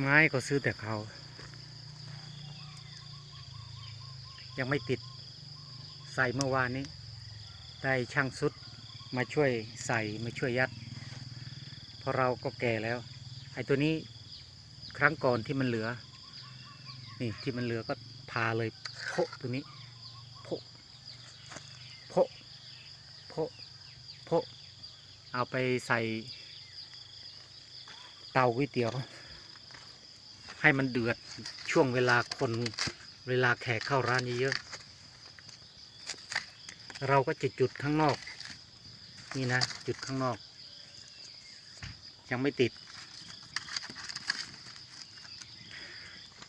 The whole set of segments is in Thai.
ไม้ก็ซื้อแต่เขายังไม่ติดใส่เมื่อวานนี้ ได้ช่างสุดมาช่วยใส่มาช่วยยัด เพราะเราก็แก่แล้ว ไอ้ตัวนี้ครั้งก่อนที่มันเหลือ นี่ที่มันเหลือก็พาเลยโพะตัวนี้โพะโพะโพะโพะเอาไปใส่เตาก๋วยเตี๋ยว ให้มันเดือดช่วงเวลาคนเวลาแขกเข้าร้านเยอะๆเราก็จะจุดข้างนอก นี่นะ จุดข้างนอก ยังไม่ติด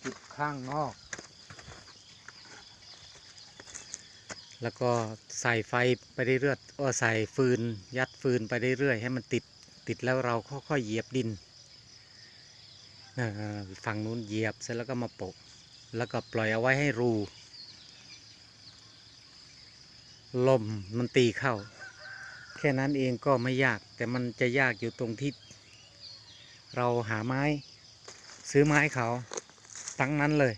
จุดข้างนอก แล้วก็ใส่ไฟไปเรื่อยๆเออใส่ฟืน ยัดฟืนไปเรื่อยๆให้มันติดติดแล้วเราค่อยๆเหยียบดิน ฝั่งนู้นเหยียบเสร็จแล้วก็มาโปะ แล้วก็ปล่อยเอาไว้ให้รู ลมมันตีเข้า แค่นั้นเองก็ไม่ยาก แต่มันจะยากอยู่ตรงที่เราหาไม้ ซื้อไม้เขาตั้งนั้นเลย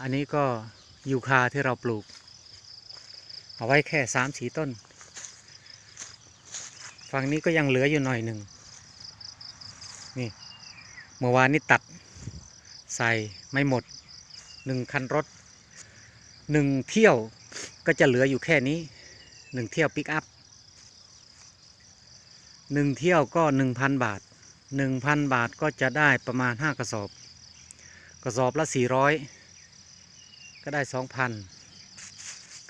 อันนี้ก็ยูคาที่เราปลูก เอาไว้แค่สามสีต้น ฝั่งนี้ก็ยังเหลืออยู่หน่อยหนึ่ง นี่ เมื่อวานนี้ตัดใส่ไม่หมดหนึ่งคันรถหนึ่งเที่ยวก็จะเหลืออยู่แค่นี้หนึ่งเที่ยวปิกอัพหนึ่งเที่ยวก็หนึ่งพันบาทหนึ่งพันบาทก็จะได้ประมาณห้ากระสอบ กระสอบละสี่ร้อยก็ได้สองพัน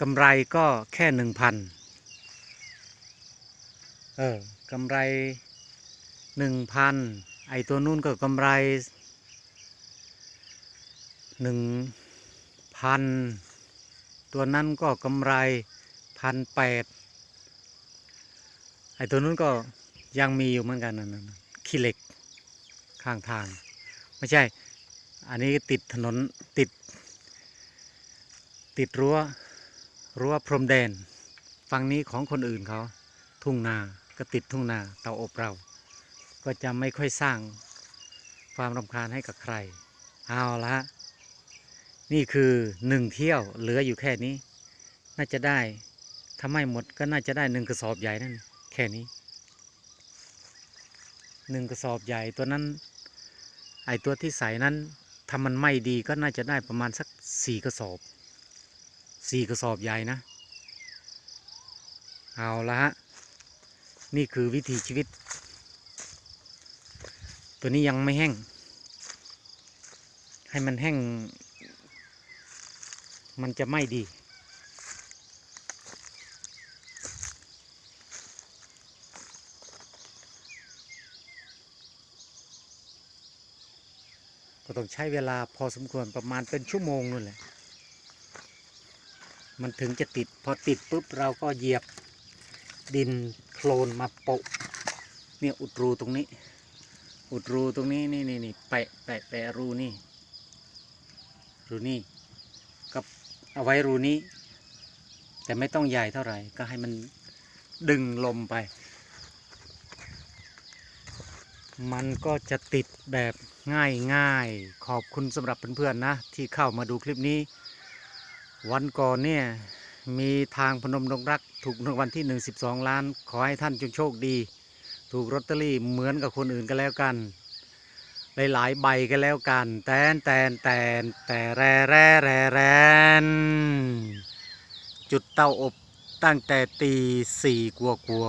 กำไรก็แค่หนึ่งพันเออกำไรหนึ่งพัน ไอตัวนู้นก็กำไรหนึ่งพันตัวนั้นก็กำไรพันแปดไอตัวนู้นก็ยังมีอยู่เหมือนกันนั่นะขี้เหล็กข้างทาง ไม่ใช่ อันนี้ติดถนนติด ติดรั้วรั้วพรมแดน ฝั่งนี้ของคนอื่นเขาทุ่งนาก็ติดทุ่งนาเตาอบเรา ก็จะไม่ค่อยสร้างความรำคาญให้กับใคร เอาละนี่คือหนึ่งเที่ยวเหลืออยู่แค่นี้ น่าจะได้ถ้าไม่หมดก็น่าจะได้หนึ่งกระสอบใหญ่นั่นแค่นี้หนึ่งกระสอบใหญ่ตัวนั้น ไอตัวที่ใส่นั้นถ้ามันไม่ดีก็น่าจะได้ประมาณสักสี่กระสอบสี่กระสอบใหญ่นะ เอาละฮะ นี่คือวิถีชีวิต ตัวนี้ยังไม่แห้ง ให้มันแห้ง มันจะไม่ดี ก็ต้องใช้เวลาพอสมควรประมาณเป็นชั่วโมงนู่นแหละมันถึงจะติดพอติดปุ๊บเราก็เหยียบดินโคลนมาโปะเนี่ยอุดรูตรงนี้ อุดรูตรงนี้นี่นี่นี่แปะแปะแปะรูนี่ รูนี่ก็เอาไว้รูนี้ แต่ไม่ต้องใหญ่เท่าไหร่ ก็ให้มันดึงลมไป มันก็จะติดแบบง่ายง่ายขอบคุณสำหรับเพื่อนๆนะ ที่เข้ามาดูคลิปนี้ วันก่อนเนี่ยมีทางพนมดงรักถูกรางวัลที่หนึ่งสิบสองล้าน ขอให้ท่านจงโชคดี ถูกลอตเตอรี่เหมือนกับคนอื่นก็แล้วกัน หลายๆใบก็แล้วกัน แตนแตนแตนแต่แร่แร่แร่แรนจุดเตาอบตั้งแต่ตีสี่กลัวกลัว